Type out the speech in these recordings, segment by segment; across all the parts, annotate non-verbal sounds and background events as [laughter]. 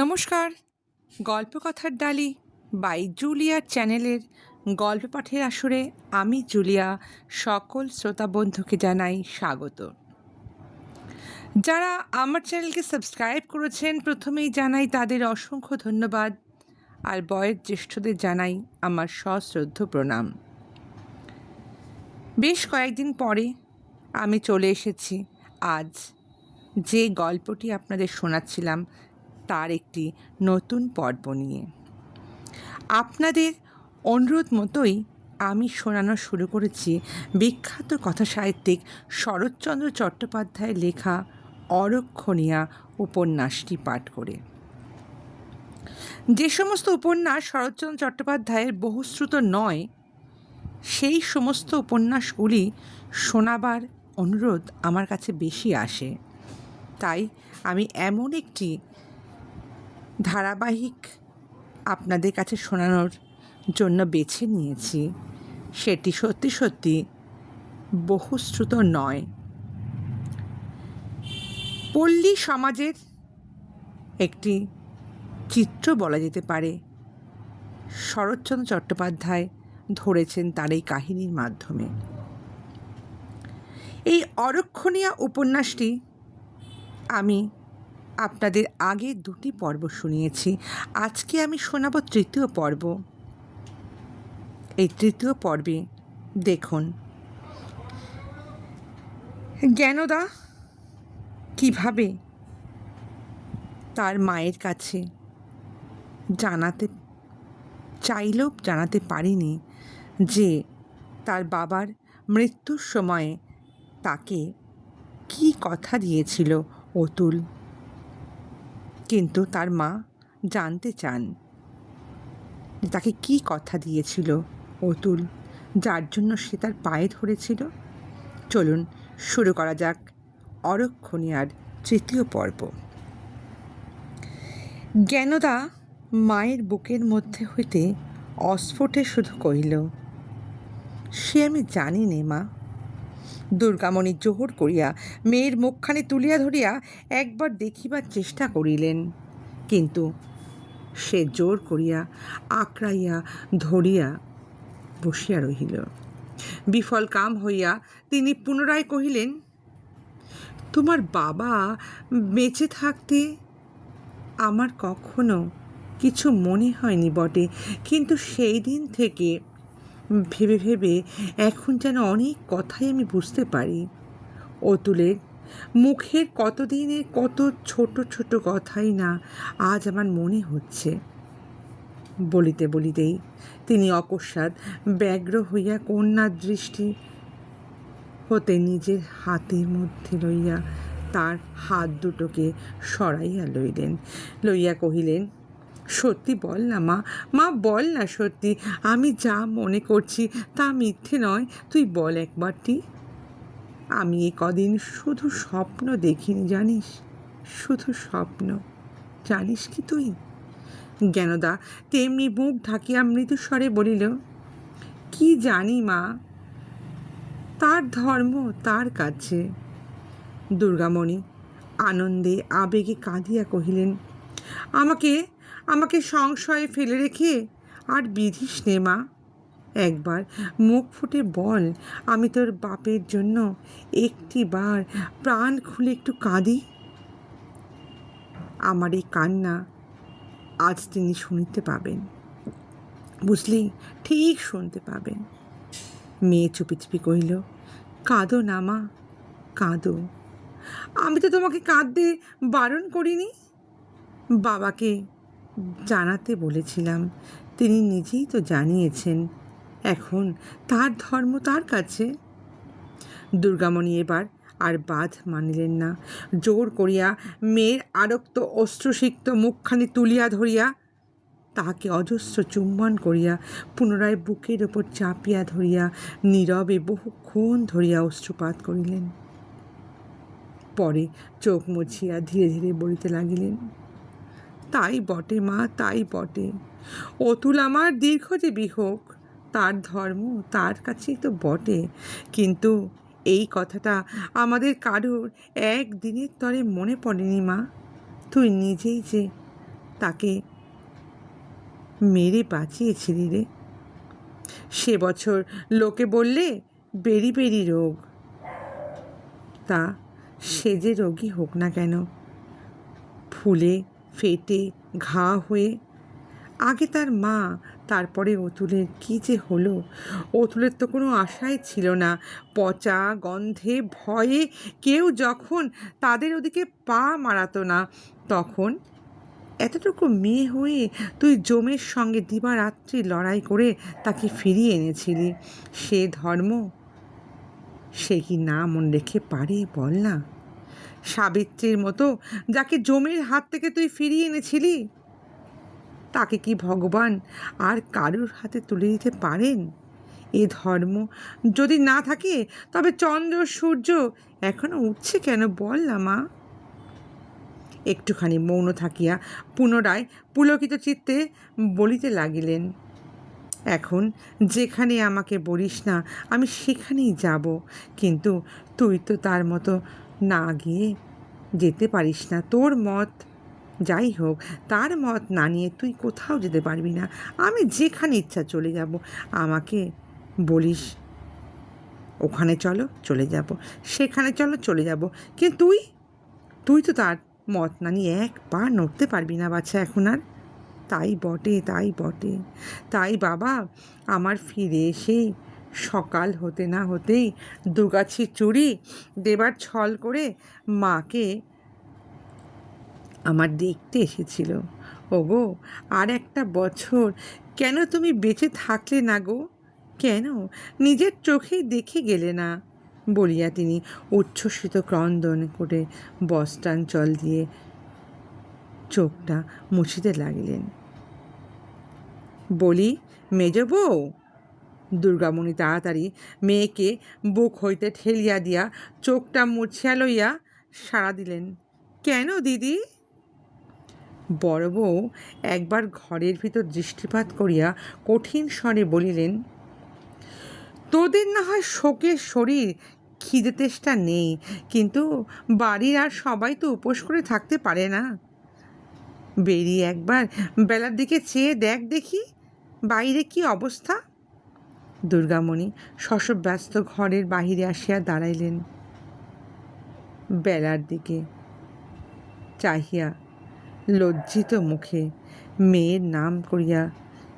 নমস্কার। গল্পকথার ডালি বাই জুলিয়ার চ্যানেলের গল্প পাঠের আসরে আমি জুলিয়া সকল শ্রোতা বন্ধুকে জানাই স্বাগত। যারা আমার চ্যানেলকে সাবস্ক্রাইব করেছেন, প্রথমেই জানাই তাদের অসংখ্য ধন্যবাদ। আর জ্যেষ্ঠদের জানাই আমার সশ্রদ্ধ প্রণাম। বেশ কয়েকদিন পরে আমি চলে এসেছি। আজ যে গল্পটি আপনাদের শোনাচ্ছিলাম তার একটি নতুন পর্ব নিয়ে। আপনাদের অনুরোধ মতোই আমি শোনানো শুরু করেছি বিখ্যাত কথা সাহিত্যিক শরৎচন্দ্র চট্টোপাধ্যায়ের লেখা অরক্ষণীয়া উপন্যাসটি পাঠ করে। যে সমস্ত উপন্যাস শরৎচন্দ্র চট্টোপাধ্যায়ের বহুশ্রুত নয়, সেই সমস্ত উপন্যাসগুলি শোনাবার অনুরোধ আমার কাছে বেশি আসে। তাই আমি এমন একটি ধারাবাহিক আপনাদের কাছে শোনানোর জন্য বেছে নিয়েছি। সেটি সত্যি সত্যি বহুশ্রুত নয়। পল্লী সমাজের একটি চিত্র বলা যেতে পারে। শরৎচন্দ্র চট্টোপাধ্যায় ধরেছেন তার এই কাহিনীর মাধ্যমে। এই অরক্ষণীয় উপন্যাসটি আমি আপনাদের আগে দুটি পর্ব শুনিয়েছি। আজকে আমি শোনাব তৃতীয় পর্ব। এই তৃতীয় পর্বে দেখুন। জ্ঞানদা, কীভাবে তার মায়ের কাছে জানাতে, চাইলেও জানাতে পারিনি যে তার বাবার মৃত্যুর সময়ে তাকে কি কথা দিয়েছিল অতুল। কিন্তু তার মা জানতে চান তাকে কি কথা দিয়েছিল অতুল, যার জন্য সে তার পায়ে ধরেছিল। চলুন শুরু করা যাক অরক্ষণীয়ার তৃতীয় পর্ব। জ্ঞানদা মায়ের বুকের মধ্যে হইতে অস্ফুটে শুধু কহিল, সে আমি জানি নে মা দুর্গামণি জোহর করিয়া মেয়ের মুখখানি তুলিয়া ধরিয়া একবার দেখিবার চেষ্টা করিলেন। কিন্তু সে জোর করিয়া, আঁকড়াইয়া, ধরিয়া বসিয়া রহিল। বিফল কাম হইয়া তিনি পুনরায় কহিলেন, তোমার বাবা বেঁচে থাকতে আমার কখনো কিছু মনে হয়নি বটে। কিন্তু সেই দিন থেকে ভেবে ভেবে এখন যেন অনেক কথাই আমি বুঝতে পারি। অতুলের মুখের কতদিনের কত ছোট ছোট কথাই না আজ আমার মনে হচ্ছে। বলিতে বলিতেই তিনি অকস্মাৎ ব্যগ্র হইয়া কন্যার দৃষ্টি হতে নিজের হাতের মধ্যে লইয়া তার হাত দুটোকে সরাইয়া লইলেন। লইয়া কহিলেন সত্যি বল না, মা। মা, বল না সত্যি। আমি যা মনে করছি তা মিথ্যে নয়। তুই বল একবারটি আমি এ কদিন শুধু স্বপ্ন দেখিনি, জানিস? শুধু স্বপ্ন। জানিস কি তুই? জ্ঞানদা, তেমনি মুখ ঢাকিয়া মৃদুস্বরে বলিল, কি জানি মা? তার ধর্ম তার কাছে। দুর্গামণি আনন্দে আবেগে কাঁদিয়া কহিলেন, আমাকে আমাকে সংশয়ে ফেলে রেখে? আর বিধিস নে মা। একবার মুখ ফুটে বল, আমি তোর বাপের জন্য একটি বার প্রাণ খুলে একটু কাঁদি। আমার এই কান্না আজ তিনি শুনতে পাবেন। বুঝলি? ঠিক শুনতে পাবেন। মেয়ে চুপি চুপি কহিল, কাঁদো না মা, কাঁদো। আমি তো তোমাকে কাঁদতে বারণ করিনি। বাবাকে জানাতে বলেছিলাম। তিনি নিজেই তো জানিয়েছেন, এখন তার ধর্ম তার কাছে। দুর্গামণি এবার আর বাধ মানিলেন না। জোর করিয়া মেয়ের আরক্ত অস্ত্রসিক্ত মুখখানি তুলিয়া ধরিয়া তাহাকে অজস্র চুম্বন করিয়া পুনরায় বুকের ওপর চাপিয়া ধরিয়া নীরবে বহুক্ষণ ধরিয়া অশ্রুপাত করিলেন। পরে চোখ মুছিয়া ধীরে ধীরে বলিতে লাগিলেন তাই বটে, মা, তাই বটে। অতুল আমার দীর্ঘজীবী হোক তার ধর্ম তার কাছেই তো বটে। কিন্তু এই কথাটা আমাদের কারোর একদিনের তরে মনে পড়েনি, মা। তুই নিজেই যে তাকে মেরে বাঁচিয়েছিলি রে। সে বছর লোকে বললে, বেরি বেরি রোগ। তা সে যে রোগী হোক না কেন, ফুলে ফেটে ঘা হয়ে। আগে তার মা তারপরে অতুলের কী যে হলো? অতুলের তো কোনো আশাই ছিল না। পচা গন্ধে, ভয়ে কেউ যখন তাদের ওদিকে পা মারাতো না, তখন এতটুকু মেয়ে হয়ে তুই জমের সঙ্গে দিবারাত্রি লড়াই করে তাকে ফিরিয়ে এনেছিলি। সে ধর্ম, সে কি না মন রেখে পারে বল না? সাবিত্রীর মতো, যাকে জমির হাত থেকে তুই ফিরিয়ে এনেছিলি? তাকে কি ভগবান আর কারুর হাতে তুলে দিতে পারেন? এ ধর্ম যদি না থাকে, তবে চন্দ্র, সূর্য এখনও উঠছে কেন বল না, মা? একটুখানি মৌন থাকিয়া পুনরায় পুলকিত চিত্তে বলিতে লাগিলেন, এখন যেখানে আমাকে বলিস না, আমি সেখানেই যাব। কিন্তু তুই তো তার মতো না গিয়ে যেতে পারিস না। তোর মত যাই হোক, তার মত না নিয়ে তুই কোথাও যেতে পারবি না। আমি যেখানে ইচ্ছা চলে যাব। আমাকে বলিস, ওখানে চলো, চলে যাব। সেখানে চলো, চলে যাব। কিন্তু তুই? তুই তো তার মত না নিয়ে এক পা নড়তে পারবি না বাচ্চা এখন আর। তাই বটে তাই বটে। তাই বাবা, আমার ফিরে এসে সকাল হতে না হতেই দুগাছি চুড়ি দেবার ছল করে মাকে আমার দেখতে এসেছিল। ওগো, আর একটা বছর কেন তুমি বেঁচে থাকলে না গো? কেন? নিজের চোখেই দেখে গেলে না, বলিয়া তিনি উচ্ছ্বসিত ক্রন্দন করে বস্ত্রাঞ্চল দিয়ে চোখটা মুছিতে লাগিলেন। বলি, মেজ বউ দুর্গামণি তাড়াতাড়ি মেয়েকে বুক হইতে ঠেলিয়া দিয়া চোখটা মুছিয়া লইয়া সাড়া দিলেন। কেন দিদি? বড় বউ একবার ঘরের ভিতর দৃষ্টিপাত করিয়া কঠিন স্বরে বলিলেন, তোদের না হয় শোকের শরীর, খিদে তেষ্টা নেই, কিন্তু বাড়ির আর সবাই তো উপোস করে থাকতে পারে না। বেরিয়ে একবার বেলার দিকে চেয়ে দেখ দেখি, বাইরে কি অবস্থা? দুর্গামণি শশব্যস্ত ঘরের বাহিরে আসিয়া দাঁড়াইলেন। বেলার দিকে চাহিয়া লজ্জিত মুখে মেয়ের নাম করিয়া,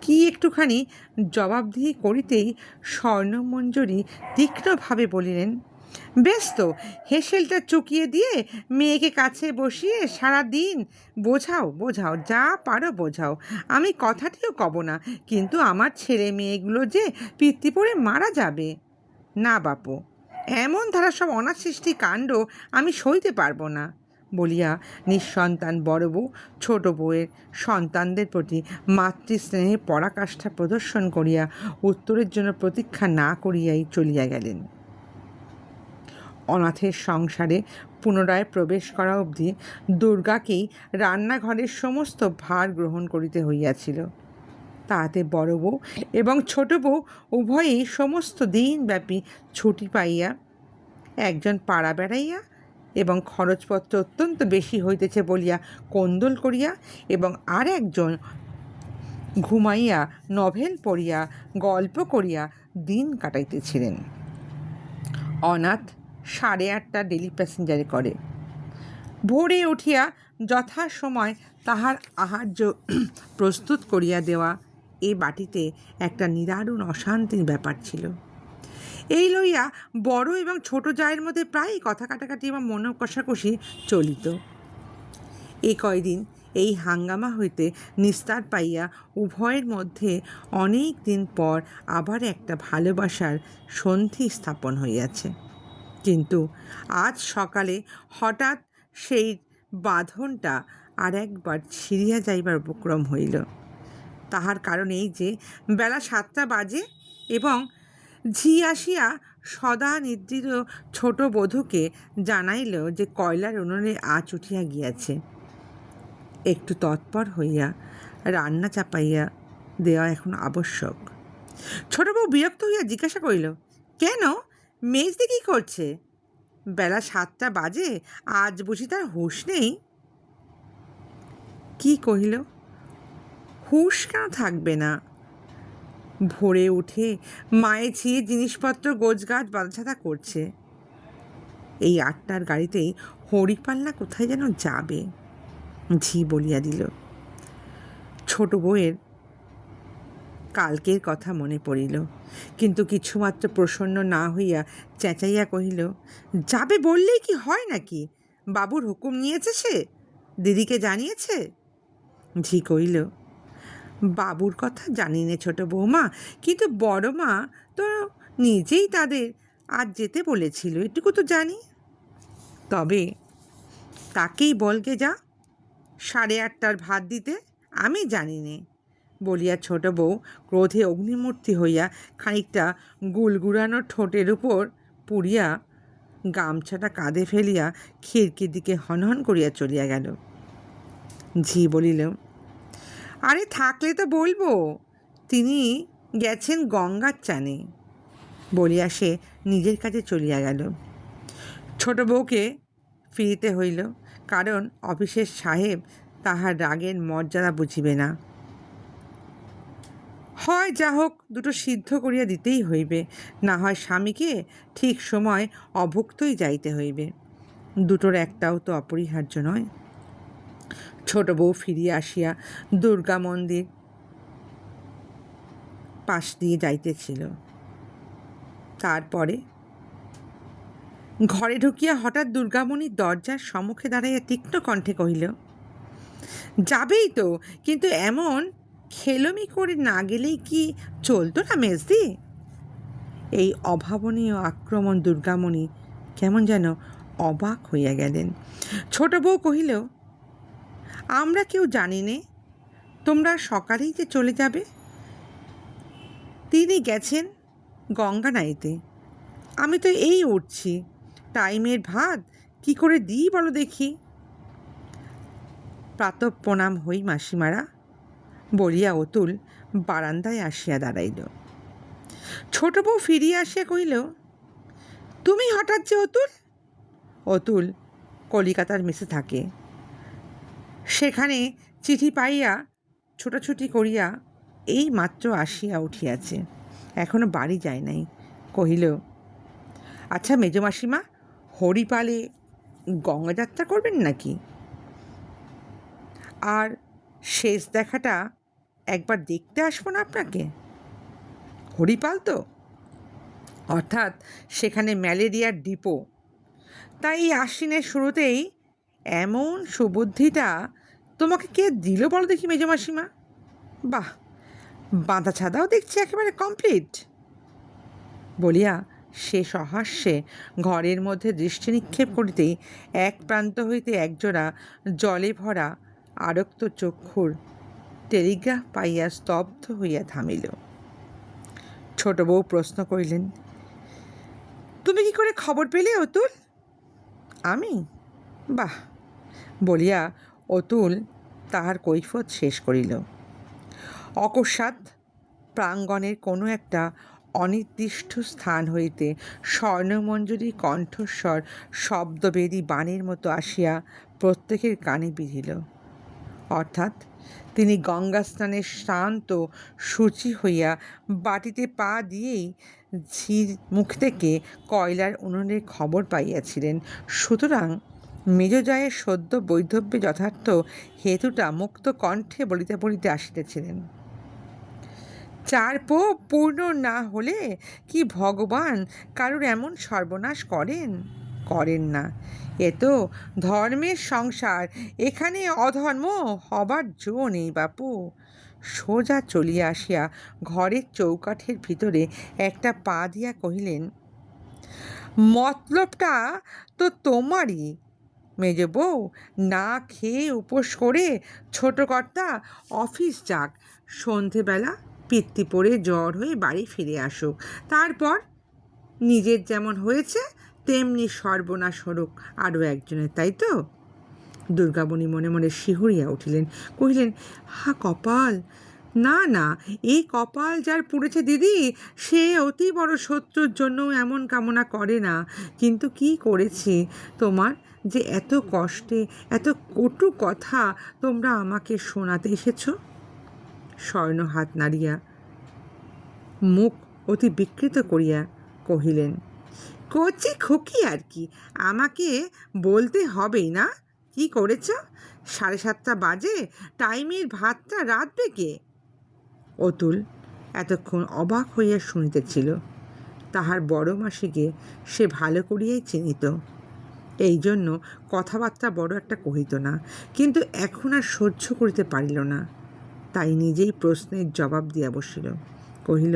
কি একটুখানি জবাবদিহি করিতেই স্বর্ণমঞ্জুরি তীক্ষ্ণভাবে বলিলেন বেশ তো, হেসেলটা চুকিয়ে দিয়ে মেয়েকে কাছে বসিয়ে সারা দিন বোঝাও বোঝাও, যা পারো বোঝাও। আমি কথাটিও কব না, কিন্তু আমার ছেলে মেয়েগুলো যে পিত্তি পড়ে মারা যাবে। না বাপু, এমন ধারা সব অনাসৃষ্টি কাণ্ড আমি সইতে পারব না, বলিয়া নিঃসন্তান বড় বউ, ছোট বউয়ের সন্তানদের প্রতি মাতৃস্নেহে পরাকাষ্ঠা প্রদর্শন করিয়া উত্তরের জন্য প্রতীক্ষা না করিয়াই চলিয়া গেলেন। অনাথের সংসারে পুনরায় প্রবেশ করা অবধি দুর্গাকেই রান্নাঘরের সমস্ত ভার গ্রহণ করিতে হইয়াছিল। তাহাতে বড় বউ এবং ছোট বউ উভয়েই সমস্ত দিনব্যাপী ছুটি পাইয়া একজন পাড়া বেড়াইয়া এবং খরচপত্র অত্যন্ত বেশি হইতেছে বলিয়া কোন্দল করিয়া এবং আর একজন ঘুমাইয়া নভেল পড়িয়া গল্প করিয়া দিন কাটাইতেছিলেন। অনাথ সাড়ে আটটা ডেলি প্যাসেঞ্জারে করে। ভোরে উঠিয়া যথাসময় তাহার আহার্য [clears throat] প্রস্তুত করিয়া দেওয়া এ বাটিতে একটা নিদারুণ অশান্তির ব্যাপার ছিল। এই লইয়া বড় এবং ছোট জায়ের মধ্যে প্রায়ই কথা কাটাকাটি এবং মন কষাকষি চলিত। এ কয়দিন এই হাঙ্গামা হইতে নিস্তার পাইয়া উভয়ের মধ্যে অনেক দিন পর আবার একটা ভালোবাসার সন্ধি স্থাপন হইয়াছে। কিন্তু আজ সকালে হঠাৎ সেই বাঁধনটা আর একবার ছিঁড়িয়া যাইবার উপক্রম হইল। তাহার কারণ এই যে, বেলা সাতটা বাজে এবং ঝি আসিয়া সদা নিদ্রিত ছোট বধূকে জানাইল যে কয়লার উনুনে আঁচ উঠিয়া গিয়াছে। একটু তৎপর হইয়া রান্না চাপাইয়া দেওয়া এখন আবশ্যক। ছোট বউ বিরক্ত হইয়া জিজ্ঞাসা করিল, কেন? মেজদি কী করছে? বেলা সাতটা বাজে, আজ বুঝি তার হুঁশ নেই? কি কহিল? হুঁশ কেন থাকবে না? ভোরে উঠে মায়ে ছিয়ে জিনিসপত্র, গোছগাছ, বাঁধাছাতা করছে। এই আটটার গাড়িতেই হরিপাল্লা কোথায় যেন যাবে, ঝি বলিয়া দিল। ছোট বউয়ের কালকের কথা মনে পড়িল। কিন্তু কিছুমাত্র প্রসন্ন না হইয়া চেঁচাইয়া কহিল, যাবে বললেই কি হয় নাকি? বাবুর হুকুম নিয়েছে সে? দিদিকে জানিয়েছে? ঝি কইল বাবুর কথা জানি নে ছোট বৌমা, কিন্তু বড় মা তো নিজেই তাদের আজ যেতে বলেছিল, এটুকু তো জানি। তবে তাকেই বলকে যা, সাড়ে আটটার ভাত দিতে আমি জানি নে বলিয়া ছোট বউ ক্রোধে অগ্নিমূর্তি হইয়া খানিকটা গুলগুড়ানো ঠোঁটের উপর পুড়িয়া গামছাটা কাঁধে ফেলিয়া খিড়কির দিকে হনহন করিয়া চলিয়া গেল। ঝি বলিল, আরে থাকলে তো বলব, তিনি গেছেন গঙ্গার চানে। বলিয়া সে নিজের কাছে চলিয়া গেল। ছোট বউকে ফিরিতে হইল, কারণ অফিসের সাহেব তাহার রাগের মর্যাদা বুঝিবে না। হয় যা হোক, দুটো সিদ্ধ করিয়া দিতেই হইবে। না হয় স্বামীকে ঠিক সময় অভুক্তই যাইতে হইবে। দুটোর একটাও তো অপরিহার্য নয়। ছোট বউ ফিরিয়া আসিয়া দুর্গা মন্দির পাশ দিয়ে যাইতেছিল। তারপরে ঘরে ঢুকিয়া হঠাৎ দুর্গামণির দরজার সম্মুখে দাঁড়াইয়া তীক্ষ্ণ কণ্ঠে কহিল, যাবেই তো, কিন্তু এমন খেলমি করে না গেলেই কি চলতো না মেজদি এই অভাবনীয় আক্রমণ দুর্গামণি কেমন যেন অবাক হইয়া গেলেন। ছোট বউ কহিল, আমরা কেউ জানি নে, তোমরা সকালেই যে চলে যাবে? তিনি গেছেন গঙ্গা নাইতে। আমি তো এই উঠছি। টাইমের ভাত কি করে দিই বলো দেখি? প্রাতঃ প্রণাম হই মাসিমারা। বলিয়া অতুল বারান্দায় আসিয়া দাঁড়াইল। ছোট বউ ফিরিয়া আসিয়া কহিল, তুমি হঠাৎ যে অতুল? অতুল কলিকাতার মেসে থাকে। সেখানে চিঠি পাইয়া ছোটাছুটি করিয়া এই মাত্র আসিয়া উঠিয়াছে। এখনও বাড়ি যায় নাই। কহিল আচ্ছা মেজমাসিমা হরিপালে গঙ্গাযাত্রা করবেন নাকি? আর শেষ দেখাটা একবার দেখতে আসব না আপনাকে? হরিপাল তো? অর্থাৎ সেখানে ম্যালেরিয়ার ডিপো। তাই এই আশ্বিনের শুরুতেই এমন সুবুদ্ধিটা তোমাকে কে দিল বলো দেখি মেজমাসিমা বাহ, বাঁধা ছাদাও দেখছি একেবারে কমপ্লিট বলিয়া সে সহাস্যে ঘরের মধ্যে দৃষ্টি নিক্ষেপ করিতেই এক প্রান্ত হইতে একজোড়া জলে ভরা আরক্ত চক্ষুর টেলিগ্রাফ পাইয়া স্তব্ধ হইয়া থামিল। ছোট বউ প্রশ্ন করিলেন, তুমি কি করে খবর পেলে, অতুল? আমি? বাহ! বলিয়া অতুল তাহার কৈফত শেষ করিল। অকস্মাৎ প্রাঙ্গণের কোনো একটা অনির্দিষ্ট স্থান হইতে স্বর্ণমঞ্জুরি কণ্ঠস্বর শব্দবেদী বাণের মতো আসিয়া প্রত্যেকের কানে বিধিল। অর্থাৎ তিনি গঙ্গা স্নানে শান্ত, সূচি হইয়া বাটিতে পা দিয়েই ঝির মুখ থেকে কয়লার উনুনের খবর পাইয়াছিলেন। সুতরাং মেজজয়ের সদ্য বৈধব্যে যথার্থ হেতুটা মুক্ত কণ্ঠে বলিতে বলিতে আসিতেছিলেন। চার পো পূর্ণ না হলে কি ভগবান কারুর এমন সর্বনাশ করেন? করেন না। এ তো ধর্মের সংসার। এখানে অধর্ম হবার জো নেই বাপু। সোজা চলিয়া আসিয়া ঘরের চৌকাঠের ভিতরে একটা পা দিয়া কহিলেন, মতলবটা তো তোমারই। মেজ বউ, না খেয়ে উপোস করে ছোট কর্তা অফিস যাক। সন্ধেবেলা পিত্তি পড়ে জ্বর হয়ে বাড়ি ফিরে আসুক। তারপর নিজের যেমন হয়েছে তেমনি সর্বনাশ হরুক আরও একজনের, তাই তো? দুর্গাবণী মনে মনে শিহরিয়া উঠিলেন, কহিলেন, হা কপাল! না না, এই কপাল যার পুড়েছে দিদি, সে অতি বড় শত্রুর জন্য এমন কামনা করে না। কিন্তু কি করেছি? তোমার যে এত কষ্টে, এত কটু কথা তোমরা আমাকে শোনাতে এসেছ? স্বর্ণ হাত নাড়িয়া, মুখ অতি বিকৃত করিয়া, কহিলেন কচি খুকি আর কি। আমাকে বলতে হবেই না। কি করেছ? সাড়ে সাতটা বাজে? টাইমের ভাতটা রাঁধবে কে? অতুল এতক্ষণ অবাক হইয়া শুনিতেছিল। তাহার বড় মাসিকে সে ভালো করিয়াই চিনিত। এই জন্য কথাবার্তা বড় একটা কহিত না, কিন্তু এখন আর সহ্য করিতে পারিল না। তাই নিজেই প্রশ্নের জবাব দিয়া বসিল। কহিল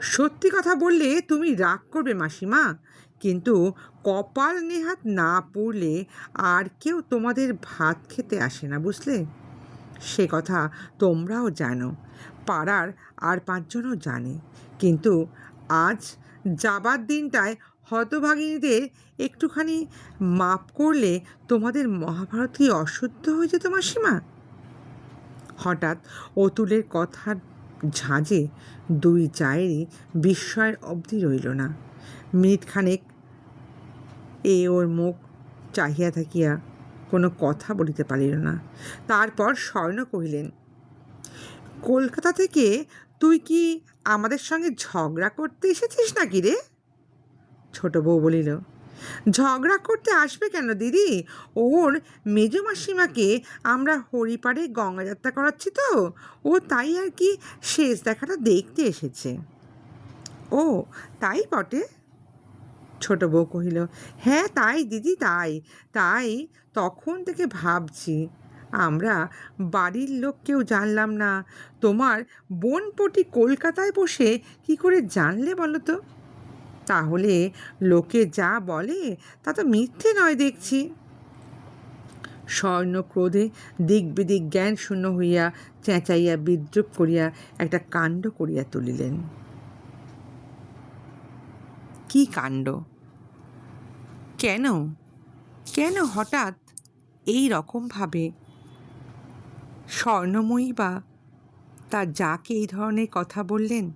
সত্যি কথা বললে তুমি রাগ করবে মাসিমা। কিন্তু কপাল নেহাত না পড়লে আর কেউ তোমাদের ভাত খেতে আসে না, বুঝলে? সে কথা তোমরাও জানো, পাড়ার আর পাঁচজনও জানে। কিন্তু আজ যাবার দিনটায় হতভাগিনীদের একটুখানি মাপ করলে তোমাদের মহাভারত কি অশুদ্ধ হয়ে যেত মাসিমা। হঠাৎ অতুলের কথার ঝাঁজে দুই চায়েরই বিস্ময়ের অবধি রইল না। মিনিটখানেক এ ওর মুখ চাহিয়া থাকিয়া কোনো কথা বলিতে পারিল না। তারপর স্বর্ণ কহিলেন, কলকাতা থেকে তুই কি আমাদের সঙ্গে ঝগড়া করতে এসেছিস নাকি রে? ছোট বউ বলিল ঝগড়া করতে আসবে কেন, দিদি? ওর মেজো মাসিমাকে আমরা হরিপাড়ে গঙ্গাযাত্রা করাচ্ছি তো। ও তাই আর কি শেষ দেখাটা দেখতে এসেছে। ও, তাই বটে? ছোট বউ কহিল হ্যাঁ তাই দিদি, তাই। তাই তখন থেকে ভাবছি, আমরা বাড়ির লোক কেউ জানলাম না। তোমার বোনপটি কলকাতায় বসে কি করে জানলে বলো তো? তাহলে লোকে যা বলে, তা তো মিথ্যে নয় দেখছি। স্বর্ণ ক্রোধে দিক বিদিক জ্ঞান শূন্য হইয়া চেঁচাইয়া বিদ্রুপ করিয়া একটা কাণ্ড করিয়া তুলিলেন। কি কাণ্ড? কেন? কেন হঠাৎ এই রকমভাবে? স্বর্ণময়ী বা তার যাকে এই ধরনের কথা বললেন,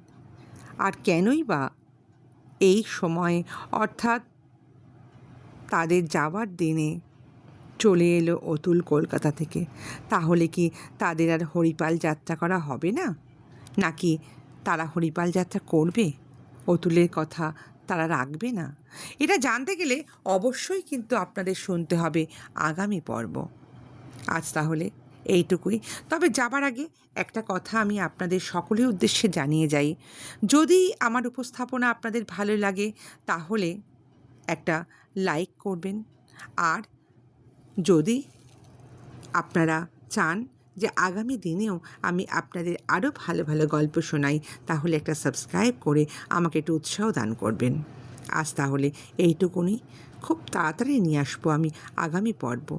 আর কেনই বা এই সময়ে, অর্থাৎ তাদের যাওয়ার দিনে চলে এলো অতুল কলকাতা থেকে। তাহলে কি তাদের আর হরিপাল যাত্রা করা হবে না? নাকি তারা হরিপাল যাত্রা করবে? অতুলের কথা তারা রাখবে না? এটা জানতে গেলে অবশ্যই কিন্তু আপনাদের শুনতে হবে আগামী পর্ব। আজ তাহলে এইটুকুই। তবে যাবার আগে একটা কথা আমি আপনাদের সকলের উদ্দেশ্যে জানিয়ে যাই। যদি আমার উপস্থাপনা আপনাদের ভালো লাগে, তাহলে একটা লাইক করবেন। আর যদি আপনারা চান যে আগামী দিনেও আমি আপনাদের আরও ভালো ভালো গল্প শোনাই, তাহলে একটা সাবস্ক্রাইব করে আমাকে একটু উৎসাহ দান করবেন। আজ তাহলে এইটুকুনি। খুব তাড়াতাড়ি নিয়ে আসব আমি আগামী পর্ব।